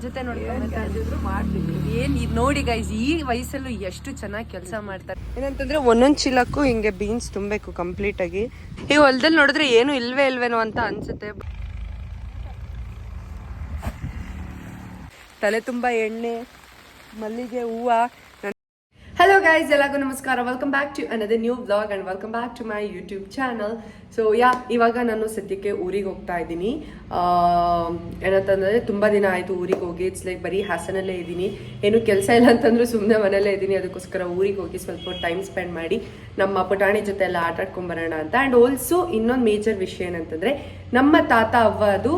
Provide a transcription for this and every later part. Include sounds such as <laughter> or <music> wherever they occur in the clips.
ನನ್ನ ಜೊತೆ ನೋಡ್ಕೊಂಡು ಮಾಡ್ತೀನಿ ಏನ್ ಇದ್ ನೋಡಿ ಗೈಸ್ ಈ ವಯಸ್ಸಲ್ಲೂ ಎಷ್ಟು ಚೆನ್ನಾಗಿ ಕೆಲಸ ಮಾಡ್ತಾರೆ. ಏನಂತಂದ್ರೆ ಒಂದೊಂದ್ ಚೀಲಕ್ಕೂ ಹಿಂಗೆ ಬೀನ್ಸ್ ತುಂಬಬೇಕು ಕಂಪ್ಲೀಟ್ ಆಗಿ. ಈ ಹೊಲದಲ್ಲಿ ನೋಡಿದ್ರೆ ಏನು ಇಲ್ವೇ ಇಲ್ವೇನೋ ಅಂತ ಅನ್ಸುತ್ತೆ. ತಲೆ ತುಂಬಾ ಎಣ್ಣೆ ಮಲ್ಲಿಗೆ ಹೂವ ಗೈಸ್ ಎಲ್ಲರಿಗೂ ನಮಸ್ಕಾರ. Welcome back to another new blog and welcome back to my YouTube channel so yeah ಇವಾಗ ನಾನು ಸದ್ಯಕ್ಕೆ ಊರಿಗೆ ಹೋಗ್ತಾ ಇದ್ದೀನಿ. ಏನಂತಂದರೆ ತುಂಬ ದಿನ ಆಯಿತು ಊರಿಗೆ ಹೋಗಿ. ಇಟ್ಸ್ ಲೈಕ್ ಬರೀ ಹಾಸನಲ್ಲೇ ಇದ್ದೀನಿ. ಏನು ಕೆಲಸ ಇಲ್ಲ ಅಂತಂದ್ರೆ ಸುಮ್ಮನೆ ಮನೇಲೇ ಇದ್ದೀನಿ. ಅದಕ್ಕೋಸ್ಕರ ಊರಿಗೆ ಹೋಗಿ ಸ್ವಲ್ಪ ಟೈಮ್ ಸ್ಪೆಂಡ್ ಮಾಡಿ ನಮ್ಮ ಪುಟಾಣಿ ಜೊತೆ ಎಲ್ಲ ಆಟ ಆಡ್ಕೊಂಬರೋಣ ಅಂತ. ಆ್ಯಂಡ್ ಆಲ್ಸೋ ಇನ್ನೊಂದು ಮೇಜರ್ ವಿಷಯ ಏನಂತಂದರೆ ನಮ್ಮ ತಾತ, ಅವ್ವ ಅದು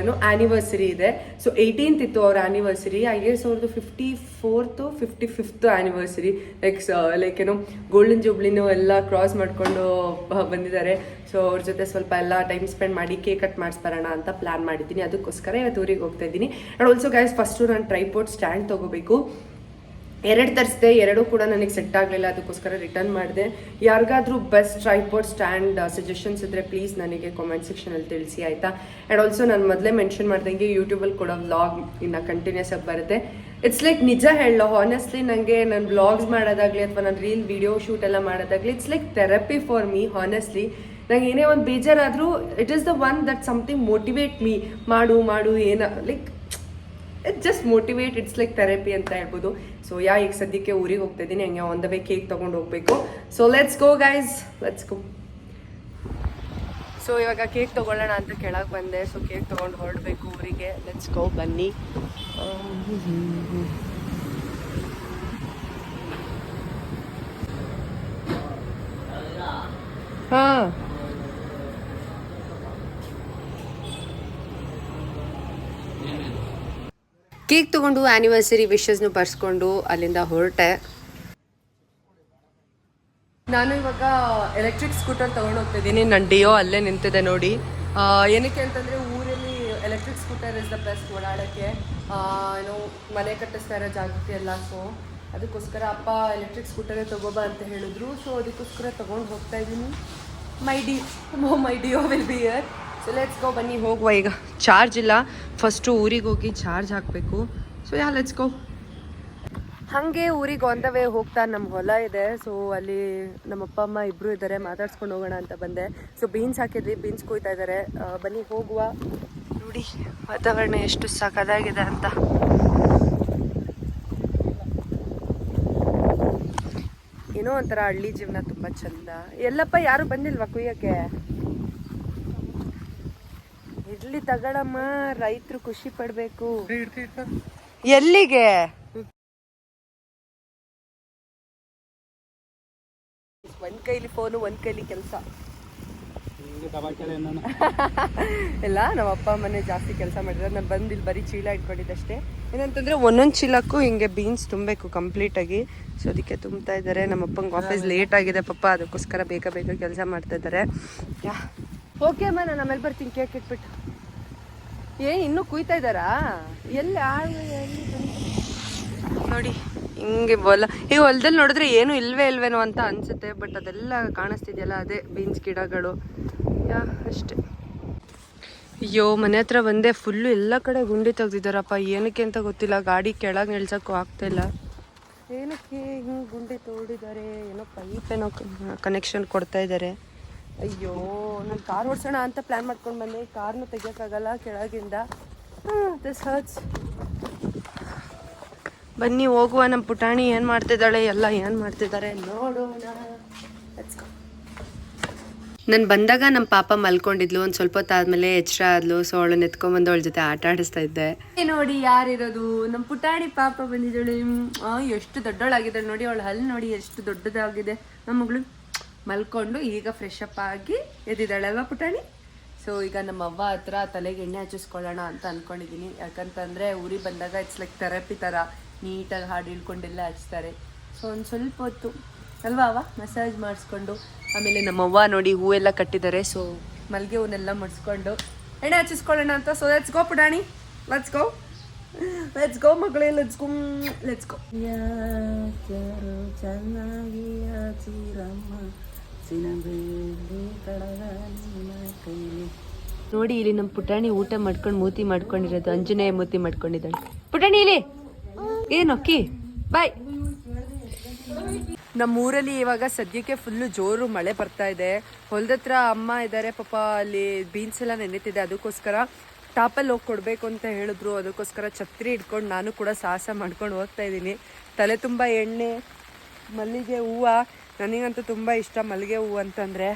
ಏನು ಆ್ಯನಿವರ್ಸರಿ ಇದೆ. ಸೊ ಏಯ್ಟೀನ್ತ್ ಇತ್ತು ಅವ್ರ ಆ್ಯನಿವರ್ಸರಿ ಐ ಗೆಸ್ ಅವ್ರದ್ದು fifty fourth fifty fifth anniversary like like ಏನೋ ಗೋಲ್ಡನ್ ಜೂಬ್ಲಿನೂ ಎಲ್ಲ ಕ್ರಾಸ್ ಮಾಡಿಕೊಂಡು ಬಂದಿದ್ದಾರೆ. ಸೊ ಅವ್ರ ಜೊತೆ ಸ್ವಲ್ಪ ಎಲ್ಲ ಟೈಮ್ ಸ್ಪೆಂಡ್ ಮಾಡಿ ಕೇಕ್ ಕಟ್ ಮಾಡಿಸ್ಬರೋಣ ಅಂತ ಪ್ಲಾನ್ ಮಾಡಿದ್ದೀನಿ. ಅದಕ್ಕೋಸ್ಕರ ಇವತ್ತು ಊರಿಗೆ ಹೋಗ್ತಾ ಇದ್ದೀನಿ. ಆ್ಯಂಡ್ ಆಲ್ಸೋ ಗೈಸ್ ಫಸ್ಟು ನಾನು ಟ್ರೈಪೋರ್ಟ್ ಸ್ಟ್ಯಾಂಡ್ ತೊಗೋಬೇಕು. ಎರಡು ತರಿಸಿದೆ, ಎರಡೂ ಕೂಡ ನನಗೆ ಸೆಟ್ ಆಗಲಿಲ್ಲ. ಅದಕ್ಕೋಸ್ಕರ ರಿಟರ್ನ್ ಮಾಡಿದೆ. ಯಾರಿಗಾದ್ರೂ ಬೆಸ್ಟ್ ಟ್ರೈಪೋರ್ಟ್ ಸ್ಟ್ಯಾಂಡ್ ಸಜೆಷನ್ಸ್ ಇದ್ದರೆ ಪ್ಲೀಸ್ ನನಗೆ ಕಾಮೆಂಟ್ ಸೆಕ್ಷನಲ್ಲಿ ತಿಳಿಸಿ, ಆಯಿತಾ? ಆ್ಯಂಡ್ ಆಲ್ಸೋ ನಾನು ಮೊದಲೇ ಮೆನ್ಷನ್ ಮಾಡ್ದಂಗೆ ಯೂಟ್ಯೂಬಲ್ಲಿ ಕೂಡ ವ್ಲಾಗ್ ಇನ್ನು ಕಂಟಿನ್ಯೂಸ್ ಆಗಿ ಬರುತ್ತೆ. ಇಟ್ಸ್ ಲೈಕ್ ನಿಜ ಹೇಳೋ ಹಾನೆಸ್ಟ್ಲಿ ನನಗೆ ನಾನು ಬ್ಲಾಗ್ಸ್ ಮಾಡೋದಾಗಲಿ ಅಥವಾ ನಾನು ರೀಲ್ ವಿಡಿಯೋ ಶೂಟ್ ಎಲ್ಲ ಮಾಡೋದಾಗಲಿ it's like therapy for me honestly ನಂಗೆ ಏನೇ ಒಂದು ಬೇಜಾರಾದರೂ it is the one that something motivate me ಮಾಡು ಮಾಡು, ಏನ like it just motivate it's like therapy ಅಂತ ಹೇಳ್ಬೋದು. ಸೊ ಯಾ ಈಗ ಸದ್ಯಕ್ಕೆ ಊರಿಗೆ ಹೋಗ್ತಾ ಇದ್ದೀನಿ, ಹಂಗೆ ಆನ್ ದ ವೇ ಕೇಕ್ ತೊಗೊಂಡು ಹೋಗ್ಬೇಕು. So let's go guys let's go so ಇವಾಗ ಕೇಕ್ ತೊಗೊಳ್ಳೋಣ ಅಂತ ಕೆಳಗೆ ಬಂದೆ. ಸೊ ಕೇಕ್ ತೊಗೊಂಡು ಹೊರಡಬೇಕು ಊರಿಗೆ. ಲೆಟ್ಸ್ ಗೋ ಬನ್ನಿ. ಹಾಂ. ಕೇಕ್ ತಗೊಂಡು ಆ್ಯನಿವರ್ಸರಿ ವಿಶಸ್ನು ಬರ್ಸ್ಕೊಂಡು ಅಲ್ಲಿಂದ ಹೊರಟೆ. ನಾನು ಇವಾಗ ಎಲೆಕ್ಟ್ರಿಕ್ ಸ್ಕೂಟರ್ ತಗೊಂಡು ಹೋಗ್ತಾ ಇದ್ದೀನಿ ನನ್ನ ಡಿಯೋ ಅಲ್ಲೇ ನಿಂತಿದೆ ನೋಡಿ. ಏನಕ್ಕೆ ಅಂತಂದರೆ ಊರಲ್ಲಿ electric scooter is the best ಓಡಾಡೋಕ್ಕೆ. ಏನು ಏನೋ ಮನೆ ಕಟ್ಟಿಸ್ತಾ ಇರೋ ಜಾಗೃತಿ ಎಲ್ಲ ಸೊ ಅದಕ್ಕೋಸ್ಕರ ಅಪ್ಪ ಎಲೆಕ್ಟ್ರಿಕ್ ಸ್ಕೂಟರೇ ತಗೋಬಾ ಅಂತ ಹೇಳಿದ್ರು. ಸೊ ಅದಕ್ಕೋಸ್ಕರ ತಗೊಂಡು ಹೋಗ್ತಾ ಇದ್ದೀನಿ. My D my Dio will be here so let's go ಬನ್ನಿ, ಹೋಗುವ ಈಗ. ಚಾರ್ಜ್ ಇಲ್ಲ. ಫಸ್ಟು ಊರಿಗೆ ಹೋಗಿ ಚಾರ್ಜ್ ಹಾಕಬೇಕು. ಸೊ ಯಾ ಲೆಟ್ಸ್ ಗೋ ಹಾಗೆ ಊರಿಗೆ ಆನ್ ದ ವೇ ಹೋಗ್ತಾ ನಮ್ಮ ಹೊಲ ಇದೆ. ಸೊ ಅಲ್ಲಿ ನಮ್ಮ ಅಪ್ಪ ಅಮ್ಮ ಇಬ್ರು ಇದ್ದಾರೆ. ಮಾತಾಡ್ಸ್ಕೊಂಡು ಹೋಗೋಣ ಅಂತ ಬಂದೆ. ಸೊ ಬೀನ್ಸ್ ಹಾಕಿದ್ವಿ. ಬೀನ್ಸ್ ಕೊಯ್ತಾ ಇದ್ದಾರೆ. ಬನ್ನಿ ಹೋಗುವ. ನೋಡಿ ವಾತಾವರಣ ಎಷ್ಟು ಸಖದಾಗಿದೆ ಅಂತ. ಏನೋ ಒಂಥರ ಹಳ್ಳಿ ಜೀವನ ತುಂಬ ಚಂದ. ಎಲ್ಲಪ್ಪ ಯಾರು ಬಂದಿಲ್ವಾ ಕುಯ್ಯಕ್ಕೆ? ಇರ್ಲಿ ತಗೊಳಮ್ಮ. ರೈತರು ಖುಷಿ ಪಡ್ಬೇಕು. ಎಲ್ಲಿಗೆ? ಒಂದ್ ಕೈಲಿ ಫೋನು ಒಂದ್ ಕೈಲಿ ಕೆಲಸ. <laughs> ಇಲ್ಲ ನಮ್ಮ ಅಪ್ಪ ಅಮ್ಮನೆ ಜಾಸ್ತಿ ಕೆಲಸ ಮಾಡಿದ್ರೆ ನಾನು ಬಂದು ಇಲ್ಲಿ ಬರೀ ಚೀಲ ಇಟ್ಕೊಂಡಿದ್ದಷ್ಟೇ. ಏನಂತಂದ್ರೆ ಒಂದೊಂದು ಚೀಲಕ್ಕೂ ಹಿಂಗೆ ಬೀನ್ಸ್ ತುಂಬಬೇಕು ಕಂಪ್ಲೀಟ್ ಆಗಿ. ಸೊ ಅದಕ್ಕೆ ತುಂಬ್ತಾ ಇದ್ದಾರೆ. ನಮ್ಮ ಅಪ್ಪಂಗೆ ಆಫೀಸ್ ಲೇಟ್ ಆಗಿದೆ ಪಪ್ಪ ಅದಕ್ಕೋಸ್ಕರ ಬೇಗ ಬೇಗ ಕೆಲಸ ಮಾಡ್ತಾ ಇದ್ದಾರೆ. ಯಾ. ಓಕೆ ಅಮ್ಮ ನಾನು ಆಮೇಲೆ ಬರ್ತೀನಿ. ಕೇಕ್ ಇಟ್ಬಿಟ್ಟು. ಏ ಇನ್ನೂ ಕುಯ್ತಾ ಇದ್ದಾರಾ? ಎಲ್ಲಿ ಆಳು ಎಲ್ಲಿ? ನೋಡಿ. ಹಿಂಗೆ ಹೊಲ ಈ ಹೊಲದಲ್ಲಿ ನೋಡಿದ್ರೆ ಏನು ಇಲ್ವೇ ಇಲ್ವೇನೋ ಅಂತ ಅನ್ಸುತ್ತೆ ಬಟ್ ಅದೆಲ್ಲ ಕಾಣಿಸ್ತಿದೆಯಲ್ಲ ಅದೇ ಬೀನ್ಸ್ ಗಿಡಗಳು. ಯಾ, ಅಷ್ಟೆ. ಅಯ್ಯೋ, ಮನೆ ಹತ್ರ ಒಂದೇ ಫುಲ್ಲು ಎಲ್ಲ ಕಡೆ ಗುಂಡಿ ತೆಗ್ದಿದ್ದಾರಪ್ಪ, ಏನಕ್ಕೆ ಅಂತ ಗೊತ್ತಿಲ್ಲ, ಗಾಡಿ ಕೆಳಗೆ ನಿಲ್ಸಕ್ಕೂ ಆಗ್ತಾಯಿಲ್ಲ ಏನಕ್ಕೆ ಹಿಂಗೆ ಗುಂಡಿ ತೋಡಿದ್ದಾರೆ ಏನೋ ಪೈಪ್ ಏನೋ ಕನೆಕ್ಷನ್ ಕೊಡ್ತಾ ಇದ್ದಾರೆ ಅಯ್ಯೋ, ನಾನು ಕಾರ್ ಓಡಿಸೋಣ ಅಂತ ಪ್ಲ್ಯಾನ್ ಮಾಡ್ಕೊಂಡು ಬಂದೆ ಕಾರ್ನು ತೆಗಿಯೋಕ್ಕಾಗಲ್ಲ ಕೆಳಗಿಂದ. ದಿಸ್ ಹರ್ಟ್ಸ್ ಬನ್ನಿ ಹೋಗುವ ನಮ್ಮ ಪುಟಾಣಿ ಏನು ಮಾಡ್ತಿದ್ದಾಳೆ ಎಲ್ಲ ಏನು ಮಾಡ್ತಿದ್ದಾರೆ ನೋಡೋಣ. ನಾನು ಬಂದಾಗ ನಮ್ಮ ಪಾಪ ಮಲ್ಕೊಂಡಿದ್ಲು ಒಂದು ಸ್ವಲ್ಪ ಹೊತ್ತಾದ್ಮೇಲೆ ಎಚ್ಚರ ಆದ್ಲು ಸೊ ಅವಳನ್ನ ಎತ್ಕೊಂಡ್ಬಂದು ಅವಳ ಜೊತೆ ಆಟ ಆಡಿಸ್ತಾ ಇದ್ದೆ. ನೋಡಿ ಯಾರಿರೋದು? ನಮ್ಮ ಪುಟಾಣಿ ಪಾಪ ಬಂದಿದ್ದಾಳೆ. ಆ, ಎಷ್ಟು ದೊಡ್ಡವಳಾಗಿದ್ದಾಳೆ ನೋಡಿ ಅವಳ ಹಲ್ಲು ನೋಡಿ ಎಷ್ಟು ದೊಡ್ಡದಾಗಿದೆ. ನಮ್ಮ ಮಗಳು ಮಲ್ಕೊಂಡು ಈಗ ಫ್ರೆಶ್ ಅಪ್ ಆಗಿ ಎದ್ದಿದ್ದಾಳೆ ಅಲ್ವಾ ಪುಟಾಣಿ? ಸೊ ಈಗ ನಮ್ಮ ಅವ್ವ ಹತ್ರ ತಲೆಗೆ ಎಣ್ಣೆ ಹಚ್ಚಿಸ್ಕೊಳ್ಳೋಣ ಅಂತ ಅನ್ಕೊಂಡಿದ್ದೀನಿ ಯಾಕಂತಂದ್ರೆ ಊರಿಗೆ ಬಂದಾಗ ಇಟ್ಸ್ ಲೈಕ್ ಥೆರಪಿ ಥರ ನೀಟಾಗಿ ಹಾಡು ಹೇಳ್ಕೊಂಡೆಲ್ಲ ಹಚ್ತಾರೆ. ಸೊ ಒಂದು ಸ್ವಲ್ಪ ಹೊತ್ತು ಅಲ್ವಾ ಅವ ಮಸಾಜ್ ಮಾಡಿಸ್ಕೊಂಡು ಆಮೇಲೆ ನಮ್ಮವ್ವ ನೋಡಿ ಹೂವೆಲ್ಲ ಕಟ್ಟಿದ್ದಾರೆ. ಸೊ ಮಲ್ಲಿಗೆ ಹೂವನ್ನೆಲ್ಲ ಮಡಿಸ್ಕೊಂಡು ಎಣ್ಣೆ ಹಚ್ಚಿಸ್ಕೊಳ್ಳೋಣ ಅಂತ. ಸೊ ಲೆಟ್ಸ್ ಗೋ ಪುಟಾಣಿ. ಲೆಟ್ಸ್ ಗೋ ಲೆಟ್ಸ್ ಗೋ ಮಗಳೇ ಲೆಟ್ಸ್ ಗೋ ಲೆಟ್ಸ್ ಗೋ ಚೆನ್ನಾಗಿ ನಿನ್ನ ಕೈಲಿ. ನೋಡಿ ಇಲ್ಲಿ ನಮ್ಮ ಪುಟಾಣಿ ಊಟ ಮಾಡ್ಕೊಂಡು ಮೂತಿ ಮಾಡ್ಕೊಂಡಿರೋದು. ಅಂಜನೇಯ ಮೂತಿ ಮಾಡ್ಕೊಂಡಿದ್ದಾಳೆ. ಪುಟಾಣಿ ಇಲ್ಲಿ. ಏನು ಕಿ ಬಾಯ್. ನಮ್ಮೂರಲ್ಲಿ ಇವಾಗ ಸದ್ಯಕ್ಕೆ ಫುಲ್ಲು ಜೋರು ಮಳೆ ಬರ್ತಾ ಇದೆ. ಹೊಲದತ್ರ ಅಮ್ಮ ಇದ್ದಾರೆ ಪಾಪ ಅಲ್ಲಿ ಬೀನ್ಸ್ ಎಲ್ಲ ನೆನೀತಿದೆ. ಅದಕ್ಕೋಸ್ಕರ ಟಾಪಲ್ಲಿ ಹೋಗಿ ಕೊಡಬೇಕು ಅಂತ ಹೇಳಿದ್ರು. ಅದಕ್ಕೋಸ್ಕರ ಛತ್ರಿ ಇಟ್ಕೊಂಡು ನಾನು ಕೂಡ ಸಾಹಸ ಮಾಡ್ಕೊಂಡು ಹೋಗ್ತಾ ಇದ್ದೀನಿ. ತಲೆ ತುಂಬ ಎಣ್ಣೆ, ಮಲ್ಲಿಗೆ ಹೂವು. ನನಗಂತೂ ತುಂಬ ಇಷ್ಟ ಮಲ್ಲಿಗೆ ಹೂವು ಅಂತಂದರೆ.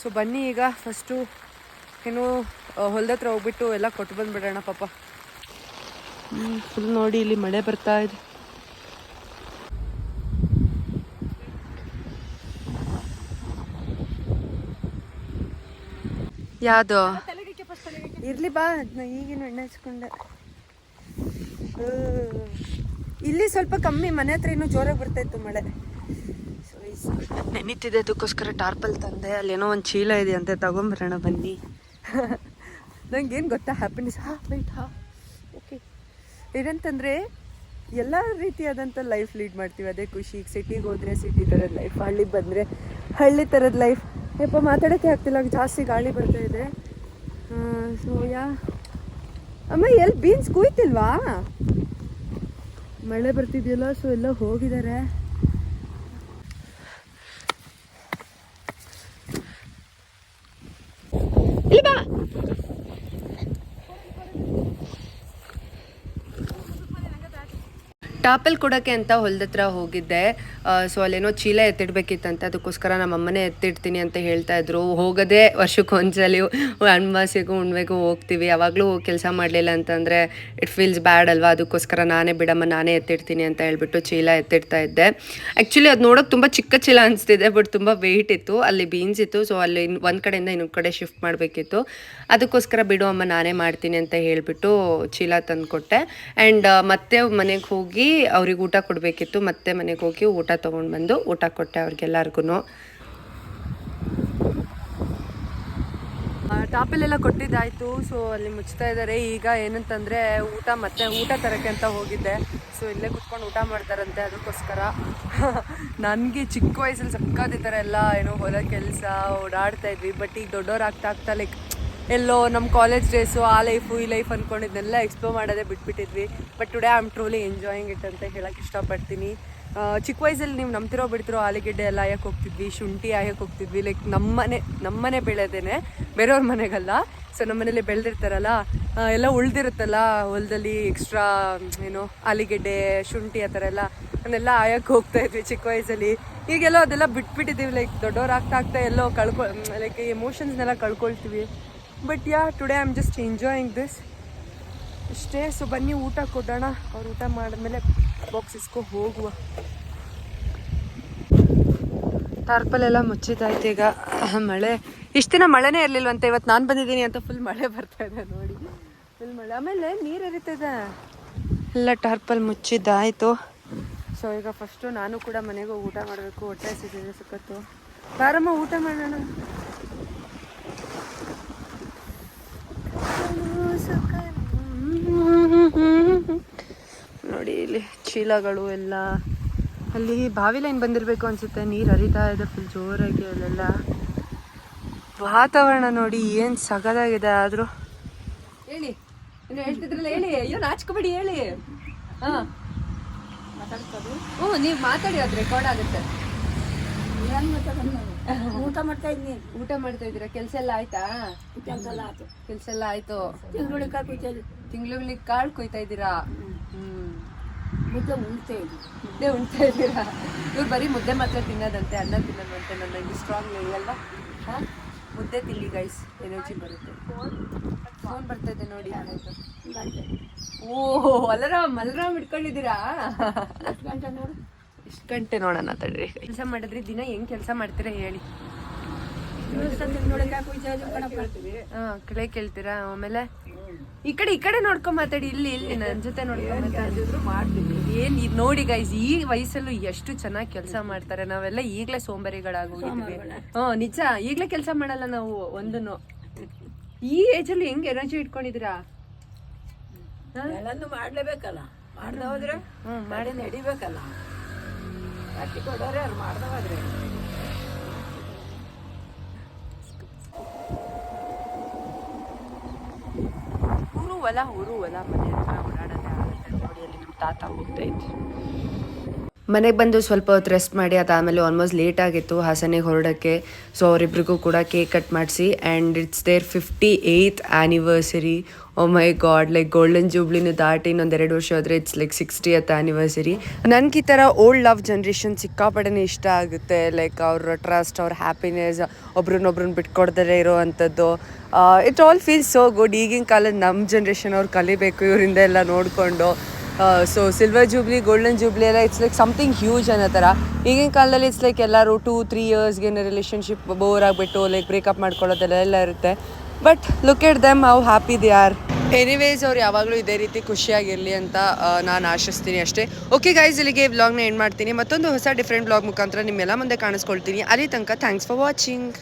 ಸೊ ಬನ್ನಿ ಈಗ ಫಸ್ಟು ಏನು ಹೊಲದತ್ರ ಹೋಗ್ಬಿಟ್ಟು ಎಲ್ಲ ಕೊಟ್ಟು ಬಂದುಬಿಡೋಣ ಪಾಪ. ಫುಲ್ ನೋಡಿ ಇಲ್ಲಿ ಮಳೆ ಬರ್ತಾ ಇದೆ. ಯಾವ್ದು? ಇರ್ಲಿ ಬಾ ಈಗಿನ ಎಣ್ಣೆ ಹಚ್ಕೊಂಡೆ. ಇಲ್ಲಿ ಸ್ವಲ್ಪ ಕಮ್ಮಿ, ಮನೆ ಹತ್ರ ಇನ್ನೂ ಜೋರಾಗಿ ಬರ್ತಾ ಇತ್ತು ಮಳೆ. ನೆನೀತಿದೆ ಅದಕ್ಕೋಸ್ಕರ ಟಾರ್ಪಲ್ ತಂದೆ. ಅಲ್ಲೇನೋ ಒಂದು ಚೀಲ ಇದೆ ಅಂತ ತಗೊಂಬರೋಣ ಬನ್ನಿ. <laughs> ನಂಗೇನು ಗೊತ್ತಾ ಹ್ಯಾಪಿನೆಸ್ ಹಾ ವೈಟ್ ಹಾ. ಏನಂತಂದರೆ ಎಲ್ಲ ರೀತಿಯಾದಂಥ ಲೈಫ್ ಲೀಡ್ ಮಾಡ್ತೀವಿ. ಅದೇ ಖುಷಿ ಈಗ ಸಿಟಿಗೆ ಹೋದರೆ ಸಿಟಿ ಥರದ ಲೈಫ್ ಹಳ್ಳಿಗೆ ಬಂದರೆ ಹಳ್ಳಿ ಥರದ ಲೈಫ್ ಯಪ್ಪ, ಮಾತಾಡೋಕ್ಕೆ ಆಗ್ತಿಲ್ಲ ಜಾಸ್ತಿ ಗಾಳಿ ಬರ್ತಾ ಇದೆ. ಸೊ ಯಾ ಅಮ್ಮ ಎಲ್ಲಿ ಬೀನ್ಸ್ ಕುಯ್ತಿಲ್ವಾ? ಮಳೆ ಬರ್ತಿದೆಯಲ್ಲ ಸೊ ಎಲ್ಲ ಹೋಗಿದ್ದಾರೆ ಟಾಪಲ್ ಕೊಡೋಕ್ಕೆ ಅಂತ ಹೊಲದತ್ರ ಹೋಗಿದ್ದೆ. ಸೊ ಅಲ್ಲೇನೋ ಚೀಲ ಎತ್ತಿಡ್ಬೇಕಿತ್ತಂತೆ, ಅದಕ್ಕೋಸ್ಕರ ನಮ್ಮ ಅಮ್ಮನೇ ಎತ್ತಿಡ್ತೀನಿ ಅಂತ ಹೇಳ್ತಾ ಇದ್ರು. ಹೋಗೋದೇ ವರ್ಷಕ್ಕೆ ಒಂದ್ಸಲಿ ಅನ್ವಾಸಿಗೂ ಉಣ್ವೆಗೂ ಹೋಗ್ತೀವಿ. ಯಾವಾಗಲೂ ಕೆಲಸ ಮಾಡಲಿಲ್ಲ ಅಂತಂದರೆ ಇಟ್ ಫೀಲ್ಸ್ ಬ್ಯಾಡ್ ಅಲ್ವಾ? ಅದಕ್ಕೋಸ್ಕರ ನಾನೇ ಬಿಡಮ್ಮ, ನಾನೇ ಎತ್ತಿಡ್ತೀನಿ ಅಂತ ಹೇಳ್ಬಿಟ್ಟು ಚೀಲ ಎತ್ತಿಡ್ತಾ ಇದ್ದೆ. ಆ್ಯಕ್ಚುಲಿ ಅದು ನೋಡೋಕೆ ತುಂಬ ಚಿಕ್ಕ ಚೀಲ ಅನಿಸ್ತಿದೆ ಬಟ್ ತುಂಬ ವೆಯ್ಟ್ ಇತ್ತು. ಅಲ್ಲಿ ಬೀನ್ಸ್ ಇತ್ತು ಸೊ ಅಲ್ಲಿ ಒಂದು ಕಡೆಯಿಂದ ಇನ್ನೊಂದು ಕಡೆ ಶಿಫ್ಟ್ ಮಾಡಬೇಕಿತ್ತು. ಅದಕ್ಕೋಸ್ಕರ ಬಿಡು ಅಮ್ಮ, ನಾನೇ ಮಾಡ್ತೀನಿ ಅಂತ ಹೇಳಿಬಿಟ್ಟು ಚೀಲ ತಂದುಕೊಟ್ಟೆ. ಆ್ಯಂಡ್ ಮತ್ತೆ ಮನೆಗೆ ಹೋಗಿ ಅವ್ರಿಗೆ ಊಟ ಕೊಡಬೇಕಿತ್ತು, ಮತ್ತೆ ಮನೆಗೆ ಹೋಗಿ ಊಟ ತೊಗೊಂಡು ಬಂದು ಊಟ ಕೊಟ್ಟೆ ಅವ್ರಿಗೆಲ್ಲರಿಗೂ ಟಾಪಲ್ಲೆಲ್ಲ ಕೊಟ್ಟಿದ್ದಾಯ್ತು, ಸೊ ಅಲ್ಲಿ ಮುಚ್ತಾ ಇದ್ದಾರೆ. ಈಗ ಏನಂತಂದರೆ ಊಟ ಮತ್ತೆ ಊಟ ತರಕ್ಕೆ ಅಂತ ಹೋಗಿದ್ದೆ. ಸೊ ಇಲ್ಲೇ ಕುತ್ಕೊಂಡು ಊಟ ಮಾಡ್ತಾರಂತೆ ಅದಕ್ಕೋಸ್ಕರ. <laughs> ನನಗೆ ಚಿಕ್ಕ ವಯಸ್ಸಲ್ಲಿ ಸಕ್ಕದ ಈ ಥರ ಎಲ್ಲ ಏನೋ ಹೊಲ ಕೆಲಸ ಓಡಾಡ್ತಾ ಇದ್ವಿ, ಬಟ್ ಈಗ ದೊಡ್ಡವ್ರು ಆಗ್ತಾ ಆಗ್ತಾ ಲೈಕ್ ಎಲ್ಲೋ ನಮ್ಮ ಕಾಲೇಜ್ ಡೇಸು ಆ ಲೈಫು ಈ ಲೈಫ್ ಅಂದ್ಕೊಂಡಿದ್ದೆಲ್ಲ ಎಕ್ಸ್ಪ್ಲೋರ್ ಮಾಡೋದೇ ಬಿಟ್ಬಿಟ್ಟಿದ್ವಿ. But today I am truly enjoying it ಅಂತ ಹೇಳಕ್ಕೆ ಇಷ್ಟಪಡ್ತೀನಿ. ಚಿಕ್ಕ ವಯಸ್ಸಲ್ಲಿ ನೀವು ನಂಬ್ತಿರೋ ಬಿಡ್ತಿರೋ ಆಲೂಗೆಡ್ಡೆ ಎಲ್ಲ ಆಯಕ್ಕೆ ಹೋಗ್ತಿದ್ವಿ, ಶುಂಠಿ ಆಯಕ್ಕೆ ಹೋಗ್ತಿದ್ವಿ. ಲೈಕ್ ನಮ್ಮನೆ ನಮ್ಮನೆ ಬೆಳೆದೇನೆ, ಬೇರೆಯವ್ರ ಮನೆಗಲ್ಲ. ಸೊ ನಮ್ಮನೇಲಿ ಬೆಳೆದಿರ್ತಾರಲ್ಲ ಎಲ್ಲ ಉಳ್ದಿರುತ್ತಲ್ಲ ಹೊಲದಲ್ಲಿ ಎಕ್ಸ್ಟ್ರಾ ಏನು, ಆಲೂಗೆಡ್ಡೆ, ಶುಂಠಿ ಆ ಥರ ಎಲ್ಲ, ಅದನ್ನೆಲ್ಲ ಆಯಕ್ಕೆ ಹೋಗ್ತಾ ಇದ್ವಿ ಚಿಕ್ಕ ವಯಸ್ಸಲ್ಲಿ. ಈಗೆಲ್ಲ ಅದೆಲ್ಲ ಬಿಟ್ಬಿಟ್ಟಿದ್ದೀವಿ ಲೈಕ್ ದೊಡ್ಡವ್ರು ಆಗ್ತಾ ಆಗ್ತಾ ಎಲ್ಲೋ ಕಳ್ಕೊ ಲೈಕ್ ಎಮೋಷನ್ಸ್ನೆಲ್ಲ ಕಳ್ಕೊಳ್ತೀವಿ. But yeah today I am just enjoying this ಇಷ್ಟೇ ಸೊ ಬನ್ನಿ, ಊಟ ಕೊಡೋಣ. ಅವ್ರು ಊಟ ಮಾಡಿದ್ಮೇಲೆ ಬಾಕ್ಸ್ ಇಸ್ಕೊ ಹೋಗುವ. ಟಾರ್ಪಲೆಲ್ಲ ಮುಚ್ಚಿದಾಯ್ತು ಈಗ. ಮಳೆ. ಇಷ್ಟು ದಿನ ಮಳೆನೇ ಇರಲಿಲ್ವಂತೆ. ಇವತ್ತು ನಾನು ಬಂದಿದ್ದೀನಿ ಅಂತ ಫುಲ್ ಮಳೆ ಬರ್ತಾ ಇದೆ ನೋಡಿ. ಫುಲ್ ಮಳೆ. ಆಮೇಲೆ ನೀರು ಎರಿತಿದೆ ಎಲ್ಲ ಟಾರ್ಪಲ್ ಮುಚ್ಚಿದ್ದಾಯಿತು ಸೊ ಈಗ ಫಸ್ಟು ನಾನು ಕೂಡ ಮನೆಗೆ ಊಟ ಮಾಡಬೇಕು. ಹೊಟ್ಟೆ ಹಸಿದಿದೆ ಸುಖತ್ತು ಬಾರಮ್ಮ, ಊಟ ಮಾಡೋಣ. ನೋಡಿ ಇಲ್ಲಿ ಚೀಲಗಳು ಎಲ್ಲ. ಅಲ್ಲಿ ಬಾವಿ ಲೈನ್ ಬಂದಿರಬೇಕು ಅನ್ಸುತ್ತೆ. ನೀರು ಹರಿತಾ ಇದೆ ಫುಲ್ ಜೋರಾಗಿ ಅಲ್ಲೆಲ್ಲ. ವಾತಾವರಣ ನೋಡಿ ಏನು ಸಗದಾಗಿದೆ ಆದರೂ. ಹೇಳಿ. ಏನು ಹೇಳ್ತಿದ್ರಲ್ಲ ಹೇಳಿ. ಅಯ್ಯೋ ನಾಚ್ಕೋಬೇಡಿ ಹೇಳಿ. ಹಾಂ. ಹ್ಞೂ ನೀವು ಮಾತಾಡಿ ಅದು ರೆಕಾರ್ಡ್ ಆಗುತ್ತೆ. <laughs> ಊಟ ಮಾಡ್ತಾ ಇದ್ದೀನಿ ಊಟ ಮಾಡ್ತಾ ಇದ್ದೀರಾ? ಕೆಲಸ ಎಲ್ಲ ಆಯ್ತಾ? ಕೆಲಸ ಎಲ್ಲ ಆಯ್ತು. ಕೆಲಸ ಎಲ್ಲ ಆಯ್ತು. ತಿಂಗಳಿಗೆ ಕುಯ್ತೇನೆ ತಿಂಗ್ಳುಗಳಿಗೆ ಕಾಳು ಕೊಯ್ತಾ ಇದ್ದೀರಾ? ಹ್ಮ್. ಮುದ್ದೆ ಉಣ್ತಾ ಇದ್ದೀನಿ ಮುದ್ದೆ ಉಣ್ತಾ ಇದ್ದೀರಾ? ಇವ್ರು ಬರೀ ಮುದ್ದೆ ಮಾತ್ರ ತಿನ್ನೋದಂತೆ ಅನ್ನ ತಿನ್ನೋದಂತೆ ನನ್ನ ಸ್ಟ್ರಾಂಗ್ ಅಲ್ವಾ? ಹಾ? ಮುದ್ದೆ ತಿನ್ನಿ ಗೈಸ್ ಎನರ್ಜಿ ಬರುತ್ತೆ. ಫೋನ್ ಬರ್ತಾ ಇದೆ ನೋಡಿ. ಗಂಟೆ. ಓ ಮಲರಾಮ್ ಮಲರಾಮ್ ಇಟ್ಕೊಂಡಿದ್ದೀರಾ ಗಂಟೆ ನೋಡು. ಎಷ್ಟು ಗಂಟೆ ನೋಡೋಣ ತಡ್ರಿ. ಕೆಲಸ ಮಾಡಿದ್ರಿ ದಿನ ಹೆಂಗ್ ಕೆಲಸ ಮಾಡ್ತೀರಾ ಹೇಳಿ. ಹಾ ಕಳೆ ಕೇಳ್ತೀರಾ? ಆಮೇಲೆ ಈ ಕಡೆ ಈ ಕಡೆ ನೋಡ್ಕೊಂಡ್ ಮಾತಾಡಿ ಇಲ್ಲಿ ಇಲ್ಲಿ ನನ್ನ ಜೊತೆ ನೋಡ್ಕೊಂಡ್ ಮಾತಾಡಿದ್ರು ಏನ್ ಇದ್ ನೋಡಿ ಗೈಸ್ ಈ ವಯಸ್ಸಲ್ಲೂ ಎಷ್ಟು ಚೆನ್ನಾಗಿ ಕೆಲಸ ಮಾಡ್ತಾರೆ. ನಾವೆಲ್ಲ ಈಗ್ಲೇ ಸೋಂಬರಿಗಳಾಗೋಗಿದ್ವಿ ಹ್ಮ್ ನಿಜ ಈಗ್ಲೇ ಕೆಲಸ ಮಾಡಲ್ಲ ನಾವು ಒಂದನ್ನು ಈ ಏಜ್ ಅಲ್ಲಿ ಹೆಂಗ್ ಎನರ್ಜಿ ಇಟ್ಕೊಂಡಿದ್ದೀರಾ? ಎಲ್ಲಾನು ಮಾಡ್ಲೇಬೇಕಲ್ಲ. ಮಾಡ್ದ ಹೋದ್ರೆ ಹ್ಮ್ ಮಾಡಿ. ನಡಿಬೇಕಲ್ಲ. ಅಟ್ಟಿ ಕೊಡೋರೆ ಅವ್ರು ಮಾಡ್ದವಾದ್ರೆ. ಊರು ಹೊಲ ಊರು ಹೊಲ ಮನೆ ಹತ್ರ ಓಡಾಡೋದೇ ಆಗುತ್ತೆ. ನೋಡಿ ಅಲ್ಲಿ ನಮ್ಮ ತಾತ ಹೋಗ್ತೈತಿ ಮನೆಗೆ ಬಂದು ಸ್ವಲ್ಪ ಹೊತ್ತು ರೆಸ್ಟ್ ಮಾಡಿ ಅದಾದಮೇಲೆ ಆಲ್ಮೋಸ್ಟ್ ಲೇಟ್ ಆಗಿತ್ತು ಹಾಸನಿಗೆ ಹೊರಡೋಕ್ಕೆ. ಸೊ ಅವರಿಬ್ರಿಗೂ ಕೂಡ ಕೇಕ್ ಕಟ್ ಮಾಡಿಸಿ and it's their fifty eighth anniversary oh my god like golden ಜೂಬ್ಲಿನ ದಾಟಿ ಇನ್ನೊಂದೆರಡು ವರ್ಷ ಆದರೆ it's like sixtieth anniversary ನನಗೆ ಈ ಥರ ಓಲ್ಡ್ ಲವ್ ಜನ್ರೇಷನ್ ಸಿಕ್ಕಾಪಟ್ಟೆ ಇಷ್ಟ ಆಗುತ್ತೆ. ಲೈಕ್ ಅವ್ರ ಟ್ರಸ್ಟ್ ಅವ್ರ ಹ್ಯಾಪಿನೆಸ್ ಒಬ್ರನ್ನೊಬ್ರನ್ನ ಬಿಟ್ಕೊಡ್ದಲೇ ಇರೋ ಅಂಥದ್ದು. It all feels so good ಈಗಿನ ಕಾಲದ ನಮ್ಮ ಜನ್ರೇಷನ್ ಅವ್ರು ಕಲಿಬೇಕು ಇವರಿಂದ ಎಲ್ಲ ನೋಡಿಕೊಂಡು. So silver jubilee golden jubilee ಎಲ್ಲ ಇಟ್ಸ್ ಲೈಕ್ ಸಮಥಿಂಗ್ ಹ್ಯೂಜ್ ಅನ್ನೋ ಥರ ಈಗಿನ ಕಾಲದಲ್ಲಿ ಇಟ್ಸ್ ಲೈಕ್ ಎಲ್ಲರೂ ಟೂ ತ್ರೀ ಇಯರ್ಸ್ಗೆ ರಿಲೇಷನ್ಶಿಪ್ ಬೋರ್ ಆಗಿಬಿಟ್ಟು ಲೈಕ್ ಬ್ರೇಕಪ್ ಮಾಡ್ಕೊಳ್ಳೋದೆಲ್ಲ ಎಲ್ಲ ಇರುತ್ತೆ. But look at them how happy they are anyways ಅವ್ರು ಯಾವಾಗಲೂ ಇದೇ ರೀತಿ ಖುಷಿಯಾಗಿರಲಿ ಅಂತ ನಾನು ಆಶಿಸ್ತೀನಿ ಅಷ್ಟೇ. ಓಕೆ ಗೈಸ್ ಇಲ್ಲಿಗೆ ವ್ಲಾಗ್ನ ಎಂಡ್ ಮಾಡ್ತೀನಿ. ಮತ್ತೊಂದು ಹೊಸ ಡಿಫ್ರೆಂಟ್ ವ್ಲಾಗ್ ಮುಖಾಂತರ ನಿಮ್ಮೆಲ್ಲ ಮುಂದೆ ಕಾಣಿಸ್ಕೊಳ್ತೀನಿ. ಅಲ್ಲಿ ತನಕ ಥ್ಯಾಂಕ್ಸ್ ಫಾರ್ ವಾಚಿಂಗ್